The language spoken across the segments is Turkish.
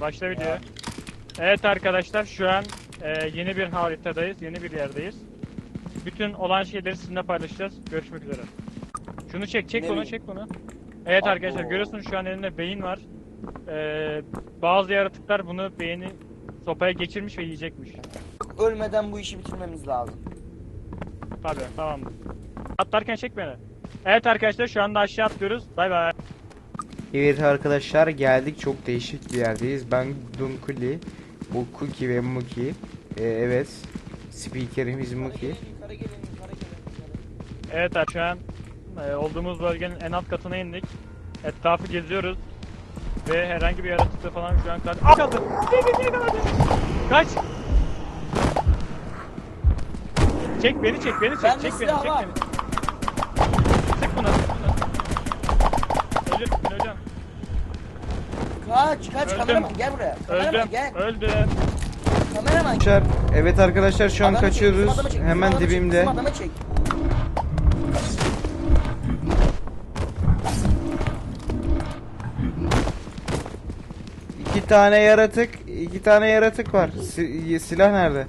Başla video. Evet arkadaşlar şu an e, yeni bir haritadayız. Yeni bir yerdeyiz. Bütün olan şeyleri sizinle paylaşacağız. Görüşmek üzere. Şunu çek çek Ne bunu bileyim. çek bunu. Evet Abo. arkadaşlar görüyorsunuz şu an elimde beyin var. E, bazı yaratıklar bunu beyni sopaya geçirmiş ve yiyecekmiş. Ölmeden bu işi bitirmemiz lazım. Tabii tamamdır. Atlarken çek beni. Evet arkadaşlar şu anda aşağı atlıyoruz. Bay bay. Evet arkadaşlar geldik çok değişik bir yerdeyiz. Ben Dunkuli, bu Cookie ve Muki. Ee, evet. Speakerimiz Muki. Evet abi, şu an e, olduğumuz bölgenin en alt katına indik. Etrafı geziyoruz. Ve herhangi bir yaratıkla falan şu an kaç... Aa kaldı! Kaç! Çek beni çek beni çek Bende çek beni çek beni. Kaç, kaç Öldüm. kameraman gel buraya. Kameraman Öldüm gel. öldüm. Kameraman. Arkadaşlar, evet arkadaşlar şu an Adamı çek, bizim kaçıyoruz. adamı çek, bizim Hemen adamı çek, dibimde. bizim adamı çek. İki tane yaratık, iki tane yaratık var. Si- silah nerede?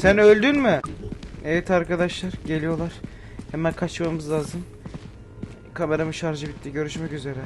Sen öldün mü? Evet arkadaşlar geliyorlar. Hemen kaçmamız lazım. Kameramın şarjı bitti. Görüşmek üzere.